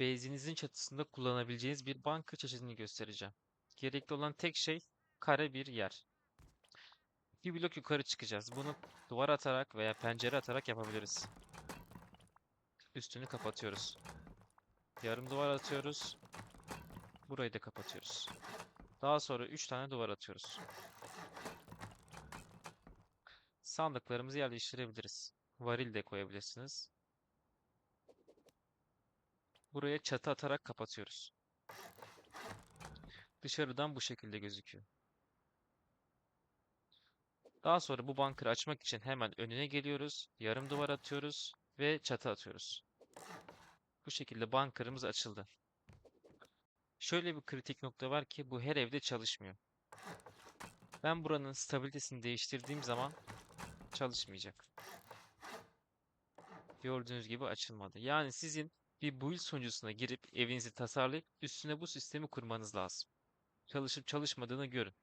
base'inizin çatısında kullanabileceğiniz bir banka çeşidini göstereceğim. Gerekli olan tek şey kare bir yer. Bir blok yukarı çıkacağız. Bunu duvar atarak veya pencere atarak yapabiliriz. Üstünü kapatıyoruz. Yarım duvar atıyoruz. Burayı da kapatıyoruz. Daha sonra 3 tane duvar atıyoruz. Sandıklarımızı yerleştirebiliriz. Varil de koyabilirsiniz. Buraya çatı atarak kapatıyoruz. Dışarıdan bu şekilde gözüküyor. Daha sonra bu bunker'ı açmak için hemen önüne geliyoruz. Yarım duvar atıyoruz ve çatı atıyoruz. Bu şekilde bunker'ımız açıldı. Şöyle bir kritik nokta var ki bu her evde çalışmıyor. Ben buranın stabilitesini değiştirdiğim zaman çalışmayacak. Gördüğünüz gibi açılmadı. Yani sizin bir build sunucusuna girip evinizi tasarlayıp üstüne bu sistemi kurmanız lazım. Çalışıp çalışmadığını görün.